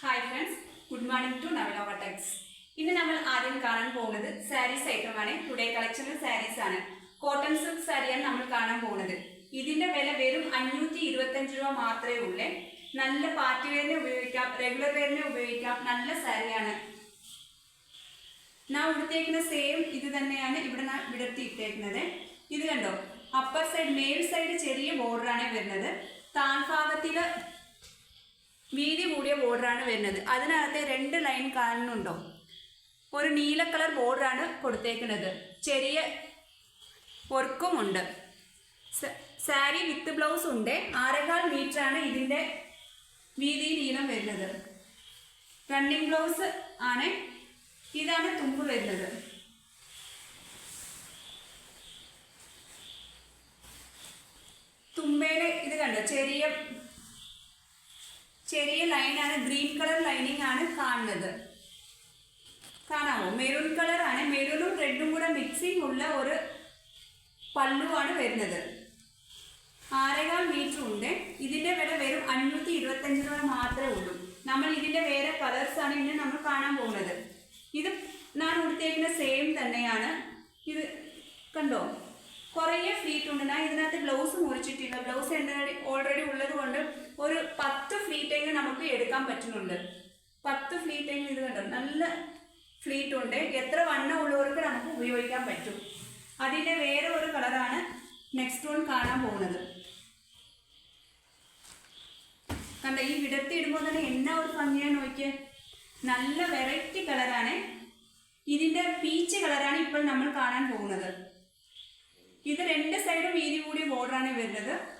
Hi friends good morning to Navalova Tex ഇന്ന് നമ്മൾ ആദ്യം കാണാൻ പോകുന്നത് സാരീസ് ഐറ്റമാണ് ടുഡേ കളക്ഷനിൽ സാരീസ് ആണ്. കോട്ടൺ സിൽക്ക് സാരിയാണ് നമ്മൾ കാണാൻ പോകുന്നത്. ഇതിന്റെ വില വെറും അഞ്ഞൂറ്റി ഇരുപത്തഞ്ച് രൂപ മാത്രമേ ഉള്ളേ. നല്ല പാർട്ടി വെയറിനെ ഉപയോഗിക്കാം റെഗുലർ വെയറിനെ ഉപയോഗിക്കാം. നല്ല സാരിയാണ് ഞാൻ ഉടുത്തേക്കുന്ന സെയിം ഇത് തന്നെയാണ് ഇവിടെ ഞാൻ വിടർത്തി ഇട്ടേക്കുന്നത്. ഇത് കണ്ടോ? അപ്പർ സൈഡ് മേൽ സൈഡ് ചെറിയ ബോർഡറാണ് വരുന്നത്. താഴ്ഭാഗത്തിൽ വീതി കൂടിയ ബോർഡറാണ് വരുന്നത്. അതിനകത്ത് രണ്ട് ലൈൻ കാണുന്നുണ്ടോ ഒരു നീല കളർ ബോർഡറാണ് കൊടുത്തേക്കുന്നത്. ചെറിയ വർക്കും ഉണ്ട് സാരി വിത്ത് ബ്ലൗസ് ഉണ്ട്. ആറേകാൽ മീറ്റർ ആണ് ഇതിന്റെ വീതി നീളം വരുന്നത്. റണ്ണിങ് ബ്ലൗസ് ആണ് ഇതാണ് തുമ്പ് വരുന്നത്. തുമ്പേനെ ഇത് കണ്ടോ? ചെറിയ ചെറിയ ലൈനാണ് ഗ്രീൻ കളർ ലൈനിങ് ആണ് കാണുന്നത്. കാണാമോ? മെറൂൺ കളറാണ് മെറൂണും റെഡും കൂടെ മിക്സിംഗ് ഉള്ള ഒരു പല്ലുവാണ് വരുന്നത്. ആരേകാൽ മീറ്റർ ഉണ്ട്. ഇതിന്റെ വില വെറും അഞ്ഞൂറ്റി ഇരുപത്തഞ്ച് രൂപ മാത്രമേ ഉള്ളൂ. നമ്മൾ ഇതിന്റെ വേറെ കളേഴ്സ് ആണ് ഇന്ന് നമ്മൾ കാണാൻ പോകുന്നത്. ഇത് ഞാൻ ഉടുത്തേക്കുന്ന സെയിം തന്നെയാണ്. ഇത് കണ്ടോ? കുറേ ഫീറ്റ് ഉണ്ട്. ഞാൻ ഇതിനകത്ത് ബ്ലൗസ് മുറിച്ചിട്ടില്ല. ബ്ലൗസ് എന്റെ ഓൾറെഡി ഉള്ളത് കൊണ്ട് ഒരു പത്ത് ഫ്ലീറ്റെങ്കിലും നമുക്ക് എടുക്കാൻ പറ്റുന്നുണ്ട്. പത്ത് ഫ്ലീറ്റെങ്കിലും ഇത് കണ്ടോ? നല്ല ഫ്ലീറ്റ് ഉണ്ട്. എത്ര വണ്ണം ഉള്ളവർക്ക് നമുക്ക് ഉപയോഗിക്കാൻ പറ്റും. അതിന്റെ വേറെ ഒരു കളറാണ് നെക്സ്റ്റ് വൺ കാണാൻ പോകുന്നത്. കണ്ട? ഈ വിടർത്തി ഇടുമ്പോൾ തന്നെ എന്നാ ഒരു ഭംഗിയാണ് നോക്കിയേ. നല്ല വെറൈറ്റി കളറാണ് ഇതിന്റെ പീച്ച് കളറാണ് ഇപ്പോൾ നമ്മൾ കാണാൻ പോകുന്നത്. ഇത് രണ്ട് സൈഡും വീതി കൂടിയ ബോർഡറാണ് വരുന്നത്.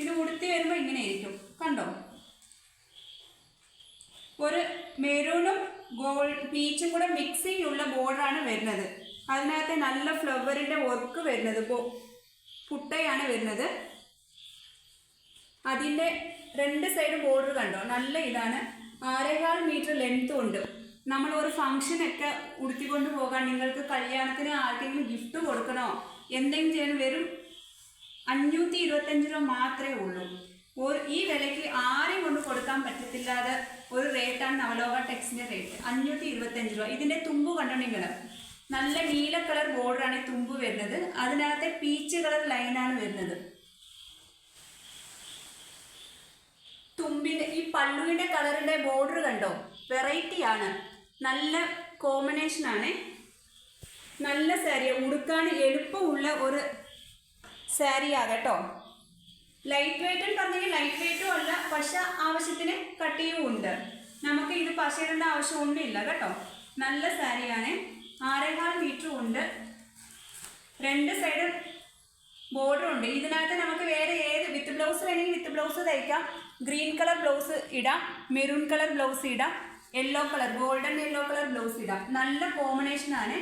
ഇത് ഉടുത്തി വരുമ്പോൾ ഇങ്ങനെ ഇരിക്കും കണ്ടോ? ഒരു മെറൂണും ഗോൾഡ് പീച്ചും കൂടെ മിക്സിംഗ് ഉള്ള ബോർഡറാണ് വരുന്നത്. അതിനകത്ത് നല്ല ഫ്ലവറിന്റെ വർക്ക് വരുന്നത്. പുട്ടയാണ് വരുന്നത്. അതിന്റെ രണ്ട് സൈഡ് ബോർഡർ കണ്ടോ? നല്ല ഇതാണ്. ആറേകാൽ മീറ്റർ ലെങ്ത്തും ഉണ്ട്. നമ്മൾ ഒരു ഫംഗ്ഷനൊക്കെ ഉടുത്തിക്കൊണ്ട് പോകാൻ നിങ്ങൾക്ക് കല്യാണത്തിന് ആർക്കെങ്കിലും ഗിഫ്റ്റ് കൊടുക്കണോ? എന്തെങ്കിലും ചെയ്യാൻ വെറും അഞ്ഞൂറ്റി ഇരുപത്തഞ്ച് രൂപ മാത്രമേ ഉള്ളൂ. ഒരു ഈ വിലയ്ക്ക് ആരെയും കൊണ്ട് കൊടുക്കാൻ പറ്റത്തില്ലാതെ ഒരു റേറ്റാണ് നവലോക ടെക്സിന്റെ റേറ്റ് അഞ്ഞൂറ്റി ഇരുപത്തഞ്ച് രൂപ. ഇതിന്റെ തുമ്പ് കണ്ടോ നിങ്ങൾ നല്ല നീല കളർ ബോർഡറാണ് ഈ തുമ്പ് വരുന്നത്. അതിനകത്തെ പീച്ച് കളർ ലൈനാണ് വരുന്നത്. തുമ്പിന്റെ ഈ പള്ളുവിന്റെ കളറിന്റെ ബോർഡർ കണ്ടോ? വെറൈറ്റി ആണ്. നല്ല കോമ്പിനേഷൻ ആണ്. നല്ല സാരി ഉടുക്കാൻ എളുപ്പമുള്ള ഒരു സാരി കേട്ടോ ലൈറ്റ് വെയിറ്റ് എന്ന് പറഞ്ഞെങ്കിൽ ലൈറ്റ് വെയിറ്റും അല്ല പശ ആവശ്യത്തിന് കട്ടിയും ഉണ്ട് നമുക്ക് ഇത് പശയിടേണ്ട ആവശ്യമൊന്നുമില്ല കേട്ടോ. നല്ല സാരിയാണ്. ആറേകാൽ മീറ്ററും ഉണ്ട്. രണ്ട് സൈഡ് ബോർഡർ ഉണ്ട്. ഇതിനകത്ത് നമുക്ക് വേറെ ഏത് വിത്ത് ബ്ലൗസ് വേണമെങ്കിൽ വിത്ത് ബ്ലൗസ് തയ്ക്കാം. ഗ്രീൻ കളർ ബ്ലൗസ് ഇടാം. മെറൂൺ കളർ ബ്ലൗസ് ഇടാം. Yellow colour golden yellow colour blouse ഇടാം. നല്ല കോമ്പിനേഷനാണ്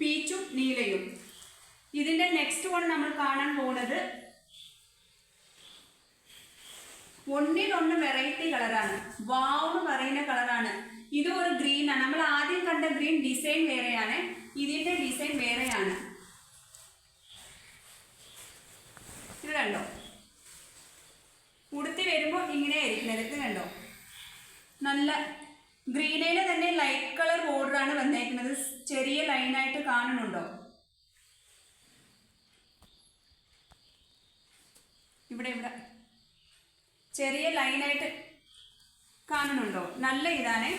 പീച്ചും നീലയും. ഇതിന്റെ നെക്സ്റ്റ് വൺ നമ്മൾ കാണാൻ പോകുന്നത് ഒന്നിനൊന്ന് വെറൈറ്റി കളറാണ് വാവ് എന്ന് പറയുന്ന കളറാണ് ഇത് ഒരു ഗ്രീൻ ആണ്. നമ്മൾ ആദ്യം കണ്ട ഗ്രീൻ ഡിസൈൻ വേറെയാണ്. ഇതിന്റെ ഡിസൈൻ വേറെയാണ്. ഇത് കണ്ടോ? ഉടുത്തി വരുമ്പോൾ ഇങ്ങനെ ഇരിക്കുന്നത് ഇത് കണ്ടോ? നല്ല ഗ്രീനയിൽ തന്നെ ലൈറ്റ് കളർ ബോർഡറാണ് വന്നേക്കുന്നത്. ചെറിയ ലൈനായിട്ട് കാണുന്നുണ്ടോ? ഇവിടെ ഇവിടെ. ചെറിയ ലൈനായിട്ട് കാണുന്നുണ്ടോ? നല്ല ഇതാണ്.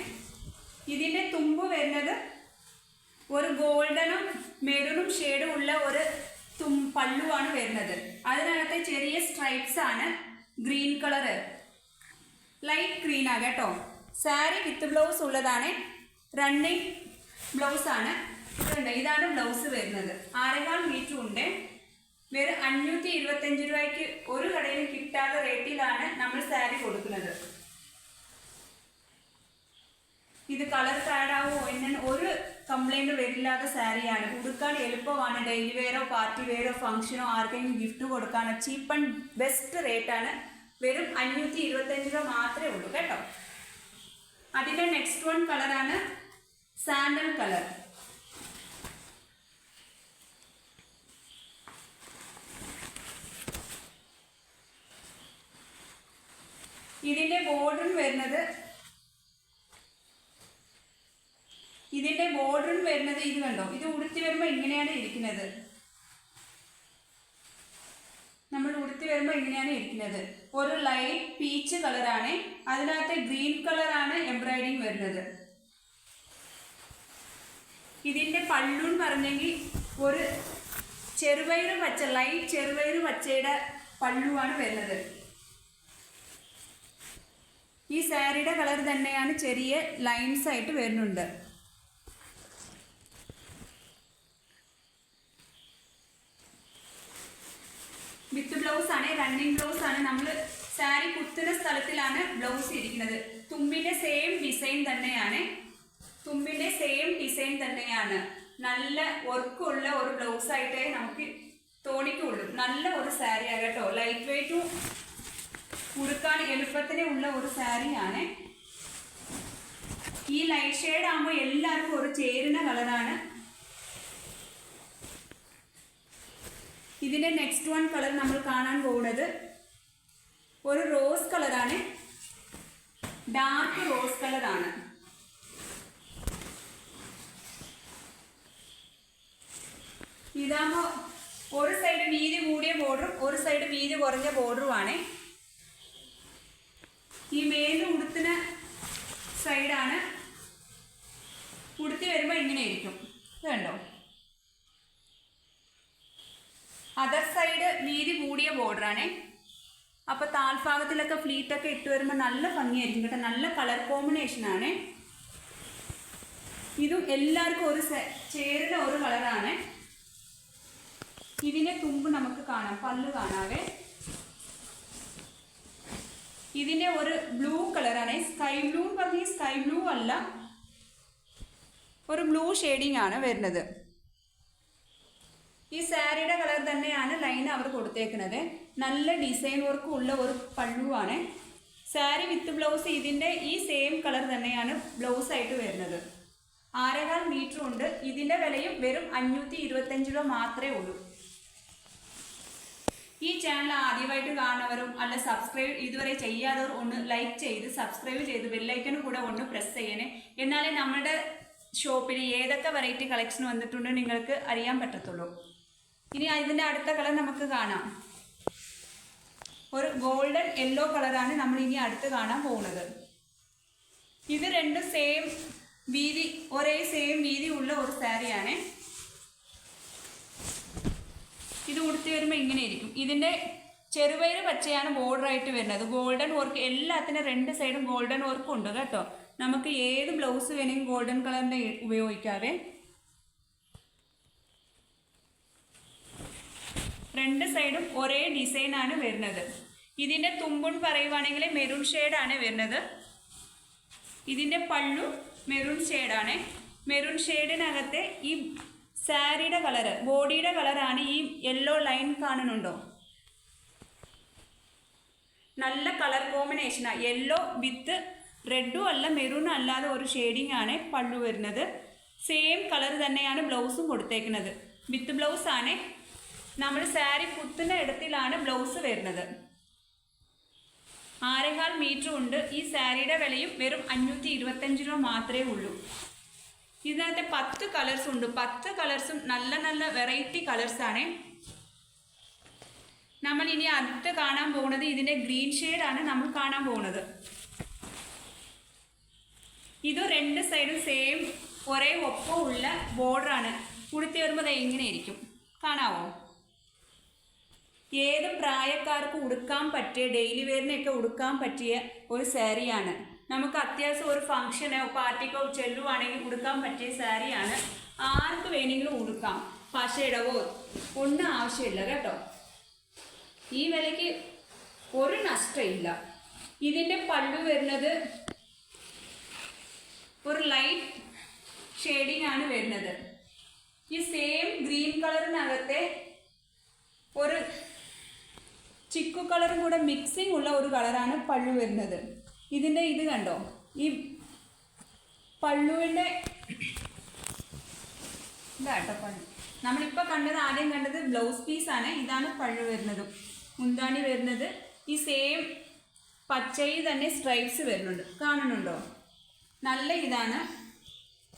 ഇതിന്റെ തുമ്പ് വരുന്നത് ഒരു ഗോൾഡനും മെറൂണും ഷെയ്ഡും ഉള്ള ഒരു തും പല്ലുവാണ് വരുന്നത്. അതിനകത്ത് ചെറിയ സ്ട്രൈപ്സ് ആണ് ഗ്രീൻ കളറ് ലൈറ്റ് ഗ്രീൻ ആ കേട്ടോ. സാരി വിത്ത് ബ്ലൗസ് ഉള്ളതാണ്. റണ്ണിങ് ബ്ലൗസ് ആണ്. ഇതാണ് ബ്ലൗസ് വരുന്നത്. ആരെങ്കിലും മീറ്റർ ഉണ്ട്. വെറും അഞ്ഞൂറ്റി ഇരുപത്തഞ്ച് രൂപയ്ക്ക് ഒരു കടയിലും കിട്ടാത്ത റേറ്റിലാണ് നമ്മൾ സാരി കൊടുക്കുന്നത്. ഇത് കളർ കാടാവോ എന്നാൽ ഒരു കംപ്ലൈന്റ് വരില്ലാത്ത സാരിയാണ്. ഉടുക്കാൻ എളുപ്പമാണ്. ഡെയിലി വെയറോ പാർട്ടി വെയറോ ഫംഗ്ഷനോ ആർക്കെങ്കിലും ഗിഫ്റ്റ് കൊടുക്കാനോ ചീപ്പ് ആൻഡ് ബെസ്റ്റ് റേറ്റ് ആണ്. വെറും അഞ്ഞൂറ്റി ഇരുപത്തഞ്ച് രൂപ മാത്രമേ ഉള്ളൂ കേട്ടോ. അതിന്റെ നെക്സ്റ്റ് വൺ കളറാണ് സാൻഡൽ കളർ ഇതിന്റെ ബോർഡർ വരുന്നത് ഇതിന്റെ ബോർഡർ വരുന്നത് ഇത് കണ്ടോ? ഇത് ഉടുത്തി വരുമ്പോൾ ഇങ്ങനെയാണ് ഇരിക്കുന്നത്. നമ്മൾ ഉടുത്തി വരുമ്പോൾ ഇങ്ങനെയാണ് ഇരിക്കുന്നത്. ഒരു ലൈറ്റ് പീച്ച് കളറാണ് അതിനകത്ത് ഗ്രീൻ കളറാണ് എംബ്രോയിഡിങ് വരുന്നത്. ഇതിന്റെ പല്ലു എന്ന് പറഞ്ഞെങ്കിൽ ഒരു ചെറുപയറ് പച്ച ലൈറ്റ് ചെറുപയറ് പച്ചയുടെ പല്ലുവാണ് വരുന്നത്. ഈ സാരിയുടെ കളർ തന്നെയാണ് ചെറിയ ലൈൻസ് ആയിട്ട് വരുന്നുണ്ട്. വിത്ത് ബ്ലൗസ് ആണ് റണ്ണിങ് ബ്ലൗസ് ആണ്. നമ്മൾ സാരി കുത്തുന്ന സ്ഥലത്തിലാണ് ബ്ലൗസ് ഇരിക്കുന്നത്. തുമ്പിന്റെ സെയിം ഡിസൈൻ തന്നെയാണ്. തുമ്പിന്റെ സെയിം ഡിസൈൻ തന്നെയാണ്. നല്ല വർക്കുള്ള ഒരു ബ്ലൗസ് ആയിട്ടേ നമുക്ക് തോണിക്കുള്ളൂ നല്ല ഒരു സാരിയാണ് കേട്ടോ. ലൈറ്റ് വെയിറ്റും ഉടുക്കാൻ എളുപ്പത്തിന് ഉള്ള ഒരു സാരിയാണ് ഈ ലൈറ്റ് ഷെയ്ഡ് ആകുമ്പോൾ എല്ലാവർക്കും ഒരു ചേരുന്ന കളറാണ് ഇതിന്റെ നെക്സ്റ്റ് വൺ കളർ നമ്മൾ കാണാൻ പോകുന്നത് ഒരു റോസ് കളറാണ് ഡാർക്ക് റോസ് കളറാണ് ഇതാകുമ്പോൾ ഒരു സൈഡ് വീതി കൂടിയ ബോർഡറും ഒരു സൈഡ് വീതി കുറഞ്ഞ ബോർഡറുമാണ് ഈ മേൽ ഉടുത്തിന് സൈഡാണ്. ഉടുത്തി വരുമ്പോൾ ഇങ്ങനെ ഇരിക്കും കണ്ടോ? അതർ സൈഡ് വീതി കൂടിയ ബോർഡറാണേ അപ്പോൾ താൽഭാഗത്തിലൊക്കെ ഫ്ലീറ്റൊക്കെ ഇട്ട് വരുമ്പോൾ നല്ല ഭംഗിയായിരിക്കും കേട്ടോ. നല്ല കളർ കോമ്പിനേഷൻ ആണ്. ഇതും എല്ലാവർക്കും ഒരു ചേരുന്ന ഒരു കളറാണ് ഇതിന്റെ തുമ്പ് നമുക്ക് കാണാം. പല്ല് കാണാവേ. ഇതിന്റെ ഒരു ബ്ലൂ കളറാണ് സ്കൈ ബ്ലൂ എന്ന് പറഞ്ഞാൽ സ്കൈ ബ്ലൂ അല്ല ഒരു ബ്ലൂ ഷെയ്ഡിങ് ആണ് വരുന്നത്. ഈ സാരിയുടെ കളർ തന്നെയാണ് ലൈൻ അവർ കൊടുത്തേക്കുന്നത് നല്ല ഡിസൈൻ വർക്ക് ഉള്ള ഒരു പള്ളുവാണ് സാരി വിത്ത് ബ്ലൗസ് ഇതിന്റെ ഈ സെയിം കളർ തന്നെയാണ് ബ്ലൗസ് ആയിട്ട് വരുന്നത്. ആരേകാൽ മീറ്റർ ഉണ്ട്. ഇതിന്റെ വിലയും വെറും അഞ്ഞൂറ്റി ഇരുപത്തഞ്ച് രൂപ മാത്രമേ ഉള്ളൂ. ഈ ചാനൽ ആദ്യമായിട്ട് കാണുന്നവരും അല്ല സബ്സ്ക്രൈബ് ഇതുവരെ ചെയ്യാത്തവർ ഒന്ന് ലൈക്ക് ചെയ്ത് സബ്സ്ക്രൈബ് ചെയ്ത് ബെല്ലൈക്കനും കൂടെ ഒന്ന് പ്രസ് ചെയ്യണേ. എന്നാലേ നമ്മുടെ ഷോപ്പിൽ ഏതൊക്കെ വെറൈറ്റി കളക്ഷൻ വന്നിട്ടുണ്ട് നിങ്ങൾക്ക് അറിയാൻ പറ്റത്തുള്ളൂ. ഇനി ഇതിന്റെ അടുത്ത കളർ നമുക്ക് കാണാം. ഒരു ഗോൾഡൻ യെല്ലോ കളറാണ് നമ്മൾ ഇനി അടുത്ത് കാണാൻ പോകുന്നത്. ഇത് രണ്ടും സെയിം വീതി ഒരേ സെയിം വീതി ഉള്ള ഒരു സാരിയാണ് ഇത് ഉടുത്തി വരുമ്പോൾ ഇങ്ങനെ ഇരിക്കും ഇതിന്റെ ചെറുപയറ് പച്ചയാണ് ബോർഡർ ആയിട്ട് വരുന്നത്. ഗോൾഡൻ വർക്ക് എല്ലാത്തിനും രണ്ട് സൈഡും ഗോൾഡൻ വർക്ക് ഉണ്ട് കേട്ടോ. നമുക്ക് ഏത് ബ്ലൗസ് വേണമെങ്കിൽ ഗോൾഡൻ കളറിന്റെ ഉപയോഗിക്കാവേ. രണ്ട് സൈഡും ഒരേ ഡിസൈനാണ് വരുന്നത്. ഇതിന്റെ തുമ്പുൺ പറയുവാണെങ്കിൽ മെറൂൺ ഷെയ്ഡാണ് വരുന്നത്. ഇതിന്റെ പള്ളു മെറൂൺ ഷെയ്ഡാണ് മെറൂൺ ഷെയ്ഡിനകത്തെ ഈ സാരിയുടെ കളറ് ബോഡിയുടെ കളറാണ് ഈ യെല്ലോ ലൈൻ കാണുന്നുണ്ടോ? നല്ല കളർ കോമ്പിനേഷനാണ് യെല്ലോ വിത്ത് റെഡും അല്ല മെറൂണും അല്ലാതെ ഒരു ഷെയ്ഡിങ് ആണ് പള്ളു വരുന്നത്. സെയിം കളർ തന്നെയാണ് ബ്ലൗസും കൊടുത്തേക്കുന്നത്. വിത്ത് ബ്ലൗസ് ആണ്. നമ്മൾ സാരി കുത്തുന്ന ഇടത്തിലാണ് ബ്ലൗസ് വരുന്നത്. ആറേകാൽ മീറ്റർ ഉണ്ട്. ഈ സാരിയുടെ വിലയും വെറും അഞ്ഞൂറ്റി ഇരുപത്തഞ്ച് രൂപ മാത്രമേ ഉള്ളൂ. ഇതിനകത്ത് പത്ത് കളേഴ്സ് ഉണ്ട്. പത്ത് കളേഴ്സും നല്ല നല്ല വെറൈറ്റി കളേഴ്സ് ആണ്. നമ്മൾ ഇനി അടുത്ത് കാണാൻ പോകുന്നത് ഇതിന്റെ ഗ്രീൻ ഷെയ്ഡാണ് നമ്മൾ കാണാൻ പോകുന്നത്. ഇത് രണ്ട് സൈഡും സെയിം ഒരേ ഒപ്പമുള്ള ബോർഡറാണ് കുടുത്തി വരുമ്പോൾ അത് എങ്ങനെയായിരിക്കും കാണാവോ? ഏത് പ്രായക്കാർക്ക് ഉടുക്കാൻ പറ്റിയ ഡെയിലി വെയറിനൊക്കെ ഉടുക്കാൻ പറ്റിയ ഒരു സാരിയാണ് നമുക്ക് അത്യാവശ്യം ഒരു ഫംഗ്ഷനോ പാർട്ടിക്കോ ചെല്ലുവാണെങ്കിൽ ഉടുക്കാൻ പറ്റിയ സാരിയാണ് ആർക്ക് വേണമെങ്കിലും ഉടുക്കാം. പശയിടവോ ഒന്നും ആവശ്യമില്ല കേട്ടോ. ഈ വിലയ്ക്ക് ഒരു നഷ്ടമില്ല ഇതിന്റെ പല്ലു വരുന്നത് ഒരു ലൈറ്റ് ഷെയ്ഡിങ് ആണ് വരുന്നത്. ഈ സെയിം ഗ്രീൻ കളറിനകത്തെ ഒരു ചിക്കു കളറും കൂടെ മിക്സിംഗ് ഉള്ള ഒരു കളറാണ് പള്ളു വരുന്നത്. ഇതിന്റെ ഇത് കണ്ടോ? ഈ പള്ളുവിന്റെ ഇതാട്ടോ പള്ളു. നമ്മളിപ്പോൾ കണ്ടത് ആദ്യം കണ്ടത് ബ്ലൗസ് പീസാണ് ഇതാണ് പള്ളു വരുന്നത്. മുന്താണി വരുന്നത്. ഈ സെയിം പച്ചയിൽ തന്നെ സ്ട്രൈപ്സ് വരുന്നുണ്ട്. കാണുന്നുണ്ടോ? നല്ല ഇതാണ്.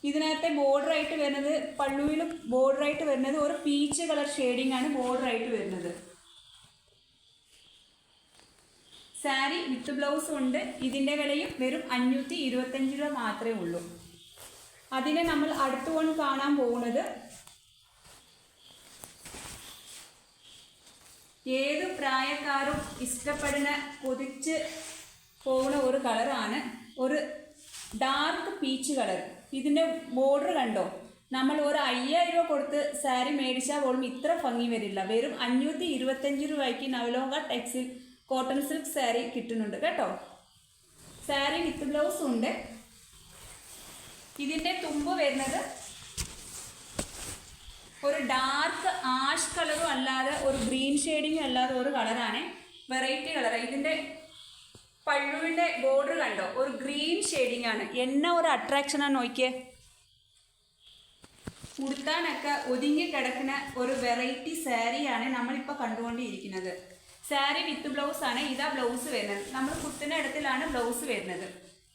ഇതിനകത്തെ ബോർഡർ ആയിട്ട് വരുന്നത് പള്ളുവിൽ ബോർഡർ ആയിട്ട് വരുന്നത് ഒരു പീച്ച് കളർ ഷെയ്ഡിംഗ് ആണ് ബോർഡർ ആയിട്ട് വരുന്നത്. സാരി വിത്ത് ബ്ലൗസ് ഉണ്ട്. ഇതിന്റെ വിലയും വെറും അഞ്ഞൂറ്റി ഇരുപത്തഞ്ച് രൂപ മാത്രമേ ഉള്ളൂ. അതിനെ നമ്മൾ അടുത്തുകൊണ്ട് കാണാൻ പോകുന്നത് ഏത് പ്രായക്കാരും ഇഷ്ടപ്പെടുന്ന കൊതിച്ച് പോകുന്ന ഒരു കളറാണ് ഒരു ഡാർക്ക് പീച്ച് കളർ. ഇതിന്റെ ബോർഡർ കണ്ടോ? നമ്മൾ ഒരു അയ്യായിരം രൂപ കൊടുത്ത് സാരി മേടിച്ചാൽ പോലും ഇത്ര ഭംഗി വരില്ല. വെറും അഞ്ഞൂറ്റി ഇരുപത്തഞ്ച് രൂപയ്ക്ക് നവലോക ടെക്സിൽ കോട്ടൺ സിൽക്ക് സാരി കിട്ടുന്നുണ്ട് കേട്ടോ. സാരി വിത്ത് ബ്ലൗസ് ഉണ്ട്. ഇതിന്റെ തുമ്പ് വരുന്നത് ഒരു ഡാർക്ക് ആഷ് കളറും അല്ലാതെ ഒരു ഗ്രീൻ ഷെയ്ഡിങ്ങും അല്ലാതെ ഒരു കളറാണ് വെറൈറ്റി കളർ ഇതിന്റെ പള്ളുവിന്റെ ബോർഡർ കണ്ടോ? ഒരു ഗ്രീൻ ഷെയ്ഡിങ് ആണ്. എന്നെ ഒരു അട്രാക്ഷനാണ് നോക്കിയേ. ഉടുത്താനൊക്കെ ഒതുങ്ങി കിടക്കുന്ന ഒരു വെറൈറ്റി സാരിയാണ് നമ്മളിപ്പോൾ കണ്ടുകൊണ്ടിരിക്കുന്നത്. സാരി വിത്ത് ബ്ലൗസ് ആണ് ഇതാ ബ്ലൗസ് വരുന്നത്. നമ്മൾ കുത്തിന്റെ ഇടത്തിലാണ് ബ്ലൗസ് വരുന്നത്.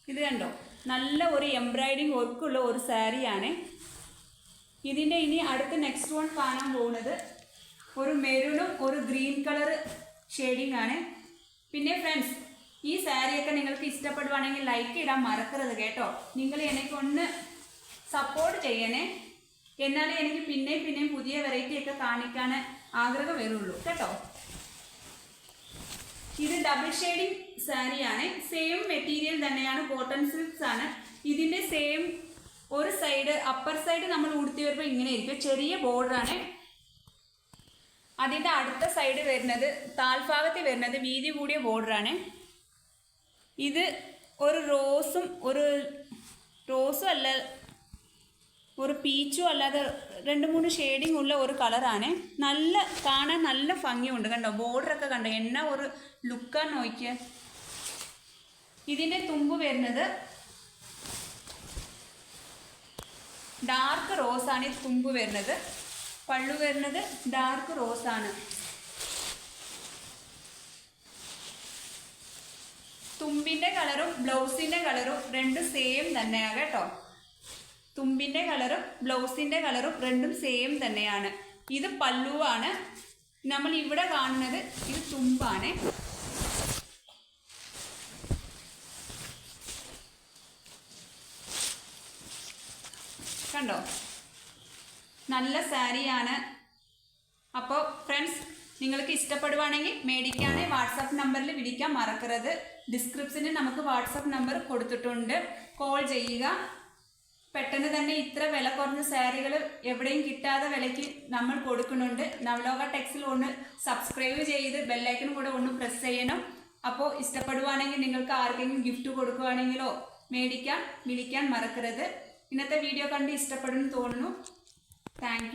ഇത് കണ്ടോ? നല്ല ഒരു എംബ്രോയിഡിങ് വർക്കുള്ള ഒരു സാരിയാണ് ഇതിന്റെ ഇനി അടുത്ത നെക്സ്റ്റ് വൺ കാണാൻ പോകുന്നത് ഒരു മെരുണും ഒരു ഗ്രീൻ കളർ ഷെയ്ഡിങ് ആണ്. പിന്നെ ഫ്രണ്ട്സ് ഈ സാരിയൊക്കെ നിങ്ങൾക്ക് ഇഷ്ടപ്പെടുവാണെങ്കിൽ ലൈക്ക് ഇടാൻ മറക്കരുത് കേട്ടോ. നിങ്ങൾ എനിക്കൊന്ന് സപ്പോർട്ട് ചെയ്യണേ. എന്നാലേ എനിക്ക് പിന്നെയും പിന്നെയും പുതിയ വെറൈറ്റി ഒക്കെ കാണിക്കാൻ ആഗ്രഹം വരുള്ളൂ. കേട്ടോ? ഇത് ഡബിൾ ഷെയ്ഡിങ് സാരിയാണ് സെയിം മെറ്റീരിയൽ തന്നെയാണ് കോട്ടൺ സിൽക്സ് ആണ്. ഇതിന്റെ സെയിം ഒരു സൈഡ് അപ്പർ സൈഡ് നമ്മൾ ഉടുത്തി വരുമ്പോൾ ഇങ്ങനെ ഇരിക്കും. ചെറിയ ബോർഡറാണ് അതിന്റെ അടുത്ത സൈഡ് വരുന്നത് താൽഭാഗത്ത് വരുന്നത് വീതി കൂടിയ ബോർഡറാണ് ഇത് ഒരു റോസും ഒരു റോസും അല്ല ഒരു പീച്ചും അല്ലാതെ രണ്ട് മൂന്ന് ഷെയ്ഡിങ് ഉള്ള ഒരു കളറാണ് നല്ല കാണാൻ നല്ല ഭംഗിയുണ്ട് കണ്ടോ? ബോർഡറൊക്കെ കണ്ടോ? എന്നാ ഒരു ലുക്കാണ് നോക്കിയ. ഇതിന്റെ തുമ്പ് വരുന്നത് ഡാർക്ക് റോസാണ് ഈ തുമ്പ് വരുന്നത്. പള്ളു വരുന്നത് ഡാർക്ക് റോസാണ് തുമ്പിന്റെ കളറും ബ്ലൗസിന്റെ കളറും രണ്ടും സെയിം തന്നെയാണ് കേട്ടോ. തുമ്പിന്റെ കളറും ബ്ലൗസിന്റെ കളറും രണ്ടും സെയിം തന്നെയാണ്. ഇത് പല്ലുവാണ്. നമ്മൾ ഇവിടെ കാണുന്നത് ഇത് തുമ്പാണ്. കണ്ടോ? നല്ല സാരിയാണ്. അപ്പോൾ ഫ്രണ്ട്സ് നിങ്ങൾക്ക് ഇഷ്ടപ്പെടുവാണെങ്കിൽ മേടിക്കാനേ വാട്സാപ്പ് നമ്പറിൽ വിളിക്കാൻ മറക്കരുത്. ഡിസ്ക്രിപ്ഷനിൽ നമുക്ക് വാട്സാപ്പ് നമ്പർ കൊടുത്തിട്ടുണ്ട്. കോൾ ചെയ്യുക. പെട്ടെന്ന് തന്നെ ഇത്ര വില കുറഞ്ഞ സാരികൾ എവിടെയും കിട്ടാതെ വിലയ്ക്ക് നമ്മൾ കൊടുക്കുന്നുണ്ട്. നവലോക ടെക്സിൽ ഒന്ന് സബ്സ്ക്രൈബ് ചെയ്ത് ബെല്ലൈക്കനും കൂടെ ഒന്ന് പ്രസ് ചെയ്യണം. അപ്പോൾ ഇഷ്ടപ്പെടുവാണെങ്കിൽ നിങ്ങൾക്ക് ആർക്കെങ്കിലും ഗിഫ്റ്റ് കൊടുക്കുവാണെങ്കിലോ മേടിക്കാം വിളിക്കാൻ മറക്കരുത്. ഇന്നത്തെ വീഡിയോ കണ്ട് ഇഷ്ടപ്പെടുന്നു തോന്നുന്നു. താങ്ക്